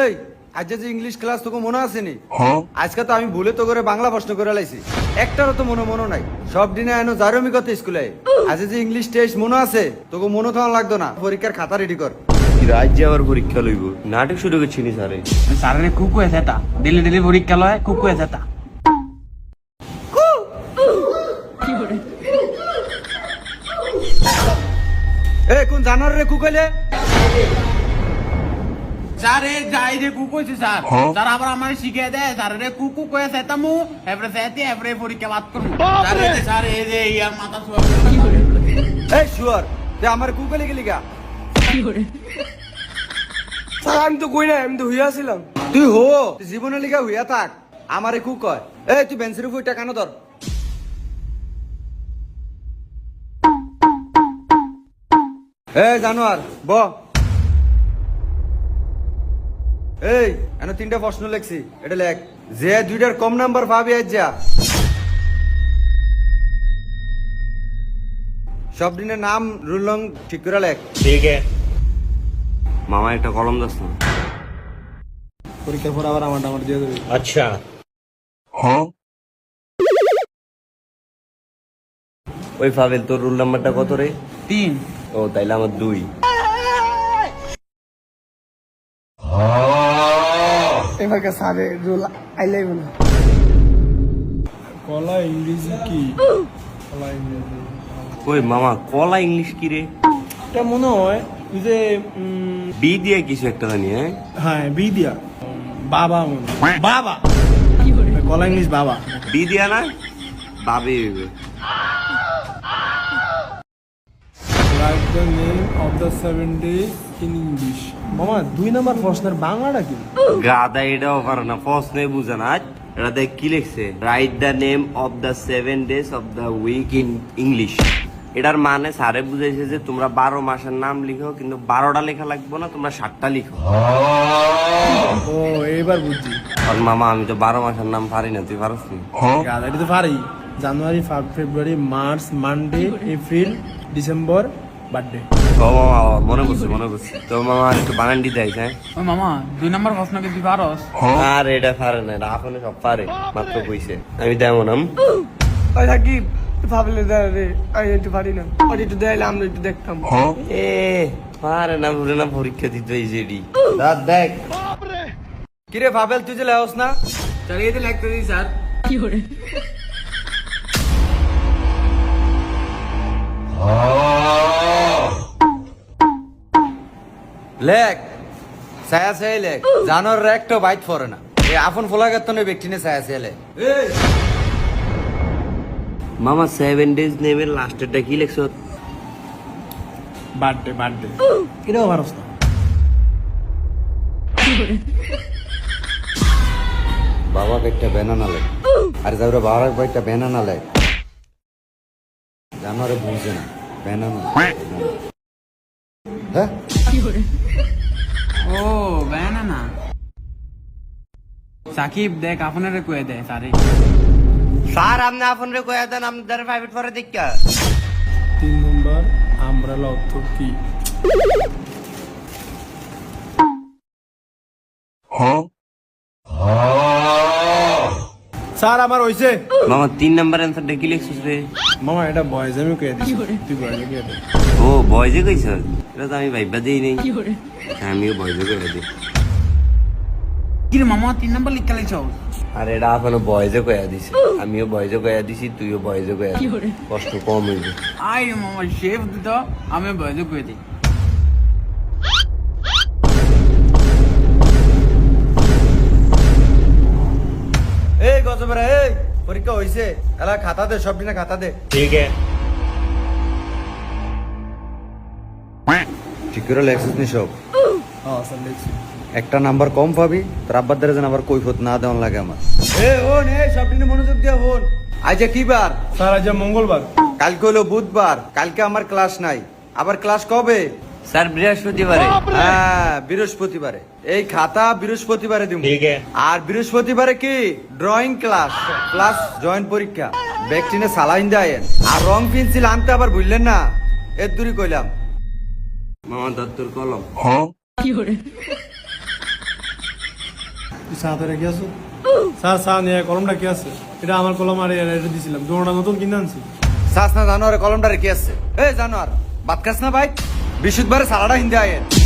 এই যে English class তোকে মনে আসেনি? হ্যাঁ। আজকে তো আমি ভুলে তো করে বাংলা প্রশ্ন করে লাইছি। তো মনে মনে নাই। সব দিনে এনো জারমি কত স্কুলে আজ যে ইংলিশ টেস্ট মনে আছে তোকে মনে থাকা লাগতো না। পরীক্ষার খাতা রেডি কর। রাজ্যে আবার পরীক্ষা লইব? নাটক শুরু করছিনি স্যারে। স্যারে খুব কয়েছে দিল্লি দিল্লি পরীক্ষা লয় খুব কয়েছে জানার রে কুকাইলে? স্যার এ যাই রে কুকু আছে স্যার স্যার আবার আমার শিখিয়ে দেয় স্যার রে কুকু কয়ে সেতা এবারে সেতে এবারে পরীক্ষা বাদ করব স্যার স্যার এই যে ইয়ার মাথা শুয়া এই শুয়ার তুই আমার কুকাইলে গেলি গা? স্যার আমি তো কই না আমি তো হইয়া তুই হো জীবনে লিখা হইয়া থাক আমারে কু কয়। এই তুই বেঞ্চের উপর টাকা ধর? এ জানোয়ার ব। এই এন তিনটা প্রশ্ন লেখছি এটা লেখ। যে দুইটার কম নাম্বার পাবি আজ যা সব দিনের নাম রুলং ঠিক করে লেখ। ঠিক মামা একটা কলম দাস না পরীক্ষার পর আবার আমার নাম্বার দিয়ে দেবে। আচ্ছা। হ্যাঁ? ওই ফাভেল তোর রুল নাম্বারটা কত রে? তিন। ও তাইলে আমার দুই। এবারকে স্যারে রোল আইলাই না। কলা ইংরেজি কি? কলা ইংরেজি ওই মামা কলা ইংলিশ কি রে? এটা মনে হয় যে উম, বি দিয়ে কিছু একটা জানি হ্যাঁ? হ্যাঁ বি দিয়া। বাবা মনে বাবা। কলা ইংলিশ বাবা। বি দিয়া না? বাবে হইবে। Write the name of the seven days in English মামা দুই নাম্বার প্রশ্নের বাংলাটা কি? গাদা এটাও পারে না প্রশ্নে বুঝে না। এটা দেখ কি লিখছে? Write the name of the seven days of the week in English এটার মানে স্যারে বুঝাইছে যে তোমরা বারো মাসের নাম লিখো কিন্তু বারোটা লেখা লাগবে না তোমরা সাতটা লিখো। ও এবার বুঝছি। আর মামা আমি তো বারো মাসের নাম পারি না তুই পারস নি? গাদা এটা তো পারি। January February March Monday April December birthday ও মামা মনে করছি মনে করছি তো মামা আর একটু বানান দিতে আইস হ্যাঁ মামা দুই নম্বর প্রশ্ন কি তুই পারস? আর এটা পারে না এটা আপনি সব পারে মাত্র কইছে। আমি তেমন আম ওই থাকি ভাবলে দেয় রে আমি একটু পারি না। আর একটু দেয় আমরা একটু দেখতাম। এ পারে না না পরীক্ষা দিতে এই জেডি দাঁত দেখ। কিরে ভাবেল তুই যে লেহস না? স্যার এই তো লিখতে দিই স্যার। লেখ ছায়া ছাই লেখ জানোর একটা বাইট ফরে না। এই আফন ফোলা গেত না ব্যক্তি নে ছায়া লেখ। মামা সেভেন ডেজ নেমের লাস্টেরটা কি লেখছো? বার্থডে বার্থডে কীরকম পারস না বাবাকে একটা ব্যানানা লেখ। আর যাওরে বাবার একটা ব্যানানা লেখ। জানোরে বুঝছে না। ব্যানানা হ্যাঁ? ও বেনা সাকিব দেখ আপনারে কয়ে দেয় স্যারে স্যার আপনি আপন রে কয়া দেন আপনাদের প্রাইভেট পরে দেখা। তিন নম্বর আমব্রেলা অর্থ কি? স্যার আমার হইছে। মামা তিন নাম্বার অ্যান্সারটা কি লিখছিস রে? মামা এটা বয়েজ আমি কয়ে দিছি। তুই বয়েজে কয়ে দে। ও বয়জে কইছ? এটা তো আমি ভাইবা দেই নেই। আমিও বয়জে কইরা দিই। কি রে মামা তিন নাম্বার লিখতে লাইছ আর এটা এখনও বয়জে কয়া দিছে। আমিও বয়জে কয়া দিছি তুইও বয়জে কয়া কষ্ট কম হইবে আই রে মামা শেফ দিত আমি বয়সে কয়ে দিই। হয়েছে এলা খাতা দে সব দিনে খাতা দে। ঠিক আছে। ঠিক করে লেখছিস নি সব? একটা নাম্বার কম পাবি তোর আব্বার দ্বারা যেন আবার কৈফত না দেওয়ান লাগে আমার। এ হন এ সব দিনে মনোযোগ দিয়ে হন আজ কি বার? স্যার আজ মঙ্গলবার। কালকে হলো বুধবার কালকে আমার ক্লাস নাই। আবার ক্লাস কবে? স্যার বৃহস্পতিবারে। হ্যাঁ বৃহস্পতিবারে। এই খাতা বৃহস্পতিবারে দিব। আর বৃহস্পতিবারে কি? ড্রয়িং ক্লাস ক্লাস জয়েন্ট পরীক্ষা। ব্যাকটিনে সালাইন দেয়েন আর রং পেন্সিল আনতে আবার ভুললেন না? এর দূরই কইলাম। মামা দত্তর কলম। কি করে? সাঁতারে গিয়েছো স্যার স্যার নিয়ে কলমটা কি আছে? এটা আমার কলম আর এটা দিছিলাম। দুটা নতুন কিনে আনছি। শ্বাস না জানোয়ার কলমটা কি আছে? এই জানোয়ার বাদ খাস না ভাই? বিশুদ্ধবারে সারাটা হিন্দে আয়ের।